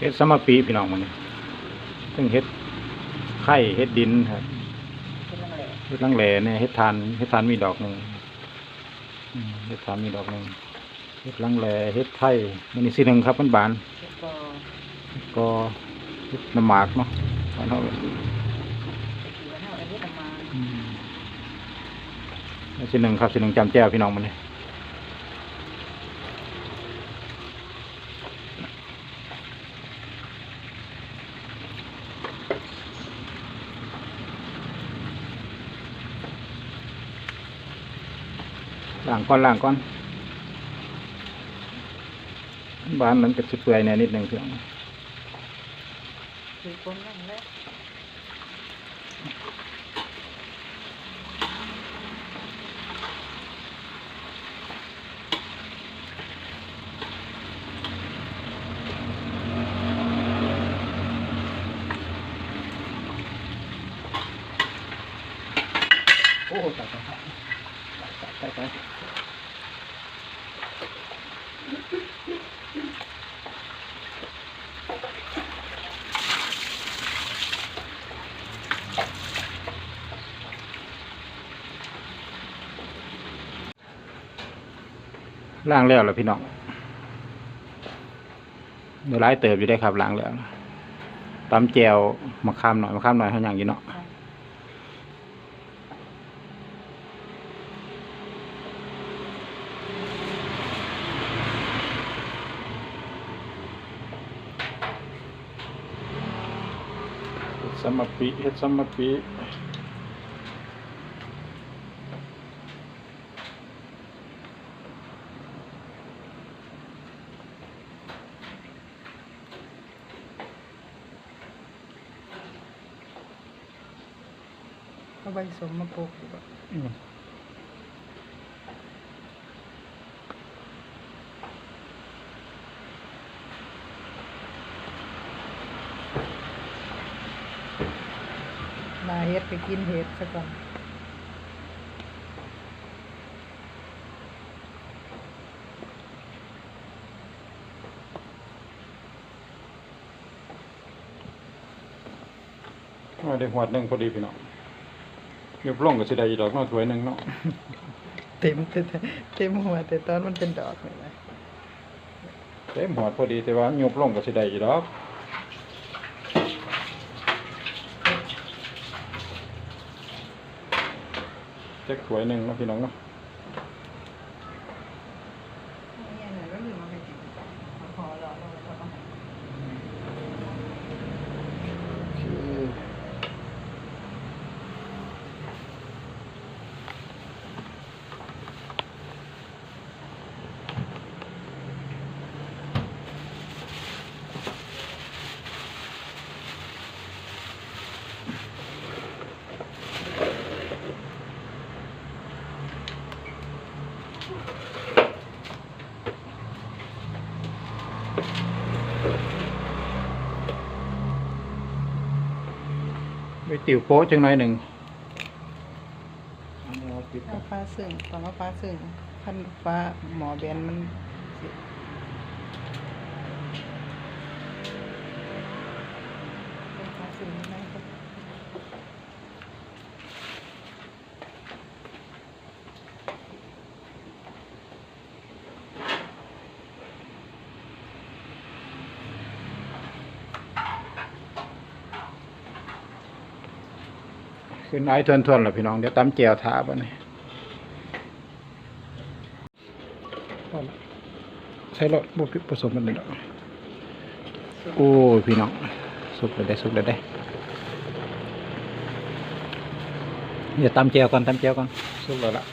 เฮ็ดสมปีพี่น้องมันนี่ซึ่งเฮ็ดไข่เฮ็ดดินครับเฮ็ดลังแหล่เนี่ยเฮ็ดทานเฮ็ดทานมีดอกหนึ่งเฮ็ดทานมีดอกหนึ่งเฮ็ดลังแหล่เฮ็ดไข่มันนี่สิหนึ่งครับมันบานก็เฮ็ดน้ำหมากเนาะบ้านเฮาถือว่าเท่าอันนี้ประมาณอืมแล้วสิหนึ่งครับสิหนึ่งจำแจ้วพี่น้องมันนี่างก้อนล้างก้อนบ้านมันก็สิเปื่อยแหน่นิดหนึ่งพี่น้องถือคนนั่งแล้วโอ้ตายตายตายตาย ล้างแล้วเหรอพี่น้องเดี๋ยวไล่เติบอยู่ได้ครับล้างแล้วตำแจวมะขามหน่อยมะขามหน่อยเขาอย่างอยู่เนาะเฮ็ดสมปีเฮ็ดสมปี บสมมาปลูกดีกว่าอืมมาเฮ็ดไปกินเฮ็ดซะก่อนเอาได้หวดหนึ่งพอดีพี่น้อง ยกลงก็สิได้อีกดอกเนาะถ้วยหนึ่งเนาะเต็มเต็มเต็มหัวแต่ตอนมันเป็นดอกเลยนะเต็มหวดพอดีแต่ว่ายกลงก็สิได้อีกดอกจักถ้วยหนึ่งเนาะพี่น้องเนาะ เนี่ยหน่อยก็ลืมมาให้กินพอแล้วเราก็เอาให้ ไปติวโป๊ะจังหน่อยหนึ่งอันนี้เอาปิดเอาฟ้าซึ่งตอนเอาฟ้าซึ่งคันฟ้าหมอแบนมันสิเอาฟ้าซึ่งไม่ได้ก็ ขึ้นไอ้ทวนๆหรอพี่น้องเดี๋ยวตำเจียวทาบ่นี่ใช้รถบ่ผสมมันเลยโอ้พี่น้องสุกเลยได้สุกเลยได้เดี๋ยวตำเจียวก่อนตำเจียวก่อนสุกแล้วล่ะ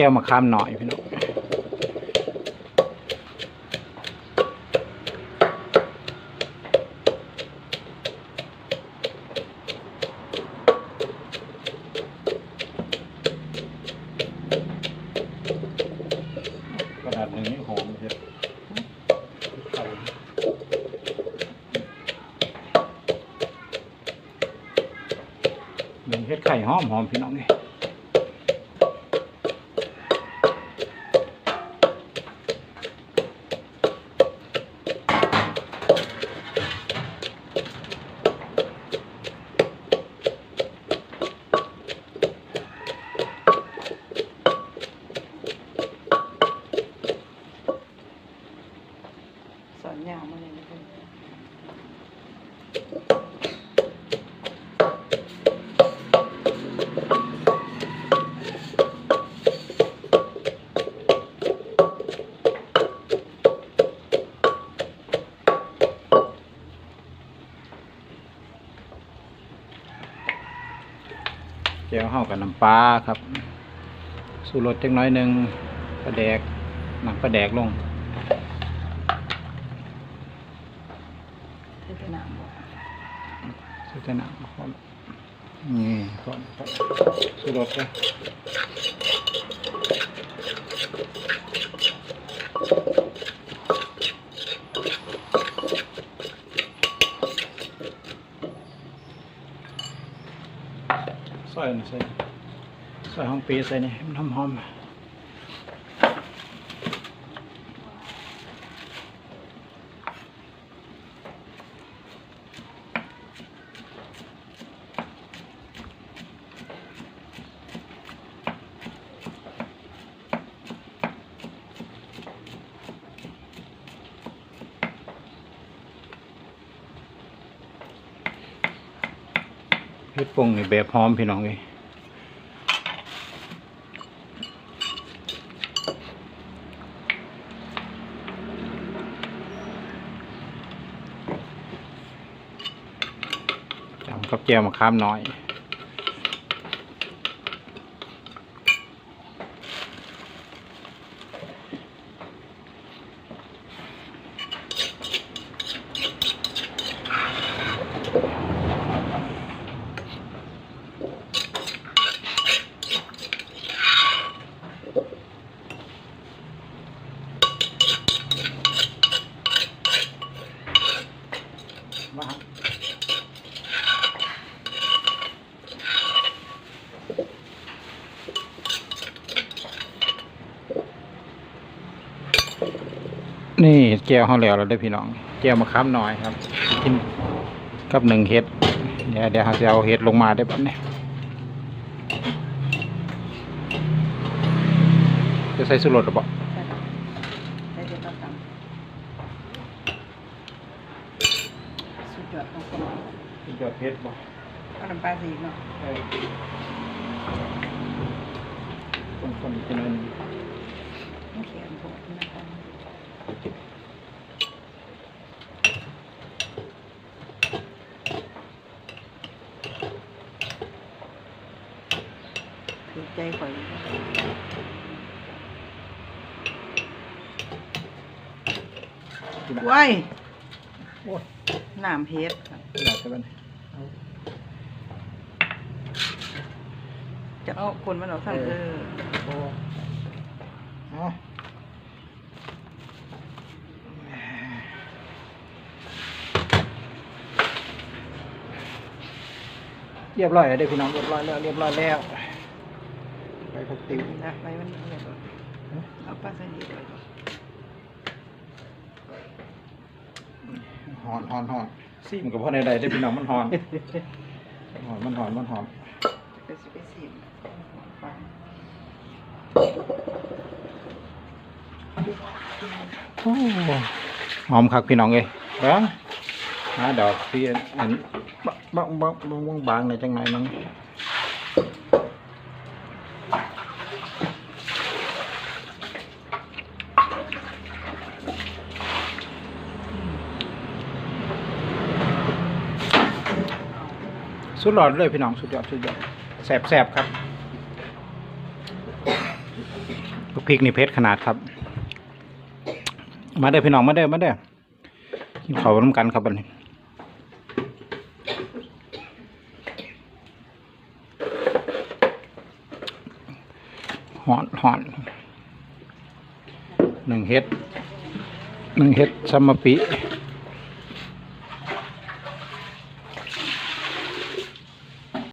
แก้วมาข้ามหน่อยพี่น้องขนาดหนึ่งนี่หอมเชียวหนึ่งเฮ็ไข่หอมพี่น้องเนี่ย เลยนะเพื่อนแจ่วเฮากับน้ำปลาครับ สูรสจังน้อยหนึ่งปลาแดกหนังปลาแดกลง เทศนาบอกสุดนะก่อนนี่ก่อนก่อนสูรสเลยซอยนี่ใส่ซอยหอมปีใส่นี่ให้มันหอมห เฮ็ดปงนี่แบบหอมพี่น้องเอ้ยจำกับแจวมะขามน้อย นี่แก้วเขาแล้วเราได้อพี่น้อง แก้วมะขามน้อยครับกินกับหนึ่งเห็ดเดี๋ยวเดี๋ยวเราจะเอาเห็ดลงมาได้แบบนี้จะใส่สุรสหรือเปล่าใช่ครับใช่เดี๋ยวต้องทำสุดยอดของสมองสุดยอดเห็ดบ่เอาน้ำปลาสีเนาะคนๆกินอันนี้ไม่เขียนผมนะครับถือใจ ข่อยว้ายโอ้ยน้ำเพชรครับหลายไปบ้านจะเอาคนมันเอาทำเออโอ้เอาเรียบร้อยแล้วเด้อพี่น้องเรียบร้อยแล้วเรียบร้อยแล้วไปพักติวนะไปมันอะไรก่อนเอาปลาใส่ดีก่อนหอนหอนหอนซีมันกับพ่อในใดได้อพี่น้องมันหอนหอนมันหอนมันหอนจะไปสิไปสิฟังโอ้หอมคักพี่น้องเอ้ยเบ้งหาดอกที่อันบางบางบางบางบางในอยจังไหนนึง สุดหลอดเลยพี่น้องสุดยอดสุดยอดแสบแสบครับลูกพริกนี่เพชรขนาดครับ มาเด้อพี่น้องมาเด้อมาเด้อกินข้าวร่วมกันครับบัดนี้หอนหอนหนึ่งเฮ็ดหนึ่งเฮ็ดซัมมปิ